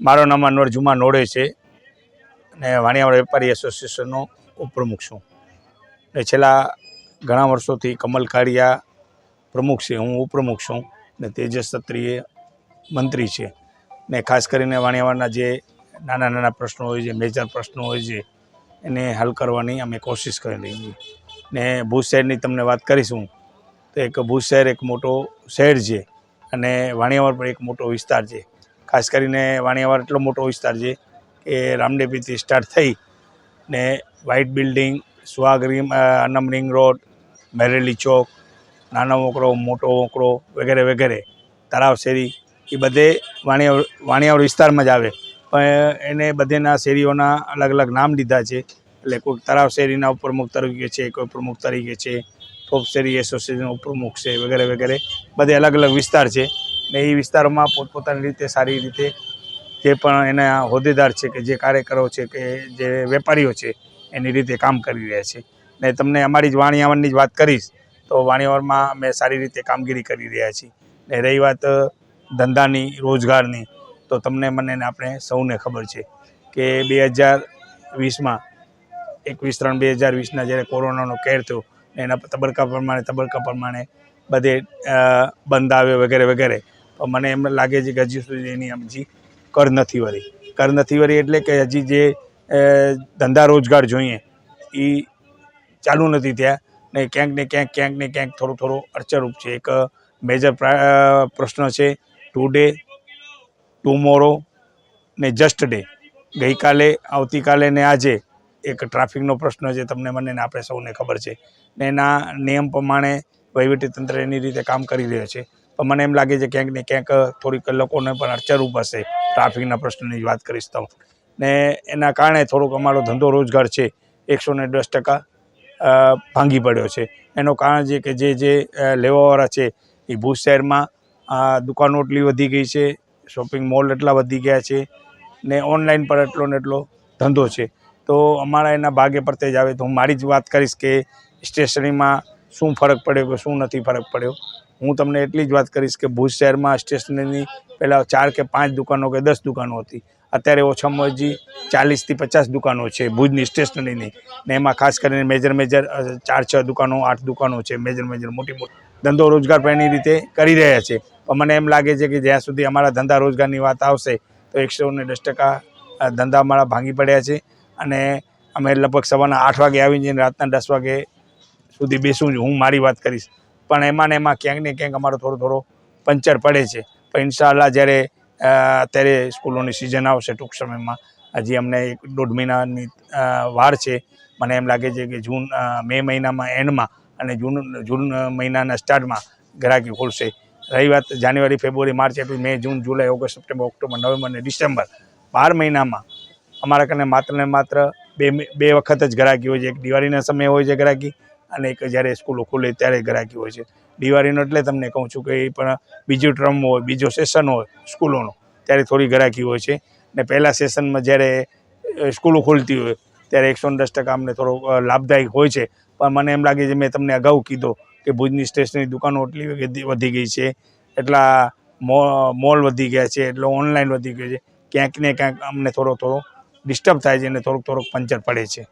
મારો નામ અનવર જુમા નોડે છે અને વાણિયાવાડ વેપારી એસોસિએશનનો ઉપપ્રમુખ છું. ને છેલ્લા ઘણા વર્ષોથી કમલ કાળિયા પ્રમુખ છે, હું ઉપપ્રમુખ છું ને તેજસ સત્રીએ મંત્રી છે. ને ખાસ કરીને વાણિયાવાડના જે નાના નાના પ્રશ્નો હોય છે મેજર પ્રશ્નો હોય છે, એને હલ કરવાની અમે કોશિશ કરી રહી છીએ ને ભુજ શહેરની તમને વાત કરીશું તો એક ભુજ શહેર એક મોટો શહેર છે અને વાણિયાવાડ પણ એક મોટો વિસ્તાર છે. ખાસ કરીને વાણિયાવાડ એટલો મોટો વિસ્તાર છે કે રામદેવીથી સ્ટાર્ટ થઈ ને વ્હાઇટ બિલ્ડિંગ સુહાગરી અનમ રિંગ રોડ મેરેલી ચોક, નાનો મોકરો મોટો મોકરો વગેરે વગેરે, તળાવ શેરી, એ બધે વાણિયાવાડ વાણિયાવાડ વિસ્તારમાં જ આવે. પણ એને બધેના શેરીઓના અલગ અલગ નામ લીધા છે. એટલે કોઈક તળાવ શેરીના ઉપપ્રમુખ તરીકે છે, કોઈ પ્રમુખ તરીકે છે ટોપ શેરી એસોસિએશન ઉપપ્રમુખ છે વગેરે વગેરે. બધે અલગ અલગ વિસ્તાર છે. ને એ વિસ્તારોમાં પોતપોતાની રીતે સારી રીતે જે પણ એના હોદ્દેદાર છે કે જે કાર્યકરો છે કે જે વેપારીઓ છે, એની રીતે કામ કરી રહ્યા છે. ને તમને અમારી જ વાણિયાવાડની જ વાત કરીશ, તો વાણિયાવાડમાં અમે સારી રીતે કામગીરી કરી રહ્યા છીએ. ને રહી વાત ધંધાની, રોજગારની, તો તમને મને આપણે સૌને ખબર છે કે બે હજાર વીસમાં, એકવીસ ત્રણ બે હજાર વીસના જ્યારે કોરોનાનો કેર થયો એના તબક્કા પ્રમાણે તબક્કા પ્રમાણે બધે બંધ આવ્યો વગેરે વગેરે મને એમ લાગે છે કે હજી સુધી એની હજી કર નથી વળી. કર નથી વળી એટલે કે હજી જે ધંધા રોજગાર જોઈએ એ ચાલુ નથી થયા. ને ક્યાંક ને ક્યાંક ક્યાંક ને ક્યાંક થોડું થોડું અડચણરૂપ છે. એક મેજર પ્રશ્ન છે ટુ ડે ટુમોરો ને જસ્ટ ડે ગઈકાલે, આવતીકાલે ને આજે એક ટ્રાફિકનો પ્રશ્ન છે, તમને મને આપણે સૌને ખબર છે. ને એના નિયમ પ્રમાણે વહીવટીતંત્ર એની રીતે કામ કરી રહ્યો છે. પણ મને એમ લાગે છે ક્યાંક ને ક્યાંક થોડીક લોકોને પણ અડચણરૂપ પડશે ટ્રાફિકના પ્રશ્નની વાત કરીશ તો. ને એના કારણે થોડોક અમારો ધંધો રોજગાર છે, એકસો ને દસ ટકા ભાંગી પડ્યો છે. એનું કારણ છે કે જે જે લેવાવાળા છે, એ ભુજ શહેરમાં દુકાનો એટલી વધી ગઈ છે, શોપિંગ મોલ એટલા વધી ગયા છે, ને ઓનલાઈન પર એટલો ને એટલો ધંધો છે. તો અમારા એના ભાગે પડતે જ આવે તો હું મારી જ વાત કરીશ કે સ્ટેશનરીમાં શું ફરક પડ્યો કે શું નથી ફરક પડ્યો. હું તમને એટલી જ વાત કરીશ કે ભુજ શહેરમાં સ્ટેશનરીની પહેલાં ચાર કે પાંચ દુકાનો કે દસ દુકાનો હતી. અત્યારે ઓછામાં ઓછી ચાલીસથી પચાસ દુકાનો છે ભુજની સ્ટેશનરીની. ને એમાં ખાસ કરીને મેજર મેજર ચાર, છ દુકાનો, આઠ દુકાનો છે મેજર મેજર, મોટી મોટી. ધંધો રોજગાર પણ એની રીતે કરી રહ્યા છે. પણ મને એમ લાગે છે કે જ્યાં સુધી અમારા ધંધા રોજગારની વાત આવશે, તો એકસો ને દસ ટકા ધંધા અમારા ભાંગી પડ્યા છે. અને અમે લગભગ સવારના આઠ વાગે આવી જઈને રાતના દસ વાગે સુધી બેસું છું, હું મારી વાત કરીશ. પણ એમાં ને એમાં ક્યાંક ને ક્યાંક અમારો થોડો થોડો પંચર પડે છે. પણ ઇન્શાલ્લાહ જ્યારે અત્યારે સ્કૂલોની સિઝન આવશે ટૂંક સમયમાં, હજી અમને એક દોઢ મહિનાની વાર છે. મને એમ લાગે છે કે જૂન મે મહિનામાં એન્ડમાં અને જૂન જૂન મહિનાના સ્ટાર્ટમાં ગ્રાહકી ખોલશે. રહી વાત January, February, March, April, May, June, July, August, September, October, November અને ડિસેમ્બર બાર મહિનામાં અમારા કને માત્ર ને માત્ર બે બે વખત જ ગ્રાહકી હોય છે. એક દિવાળીના સમયે હોય છે ગ્રાહકી અને એક જ્યારે સ્કૂલો ખુલે ત્યારે ગ્રાહકી હોય છે. દિવાળીનો એટલે તમને કહું છું કે એ પણ બીજું ટ્રમ હોય, બીજો સેશન હોય સ્કૂલોનો, ત્યારે થોડી ગ્રાહકી હોય છે. ને પહેલાં સેશનમાં જ્યારે સ્કૂલો ખુલતી હોય, ત્યારે એકસો દસ ટકા અમને થોડો લાભદાયક હોય છે. પણ મને એમ લાગે છે, મેં તમને અગાઉ કીધું કે ભુજની સ્ટેશનરી દુકાનો એટલી વધી ગઈ છે. એટલા મોલ વધી ગયા છે, એટલો ઓનલાઈન વધી ગયો છે. ક્યાંક ને ક્યાંક અમને થોડો થોડો ડિસ્ટર્બ થાય છે અને થોડુંક થોડુંક પંચર પડે છે.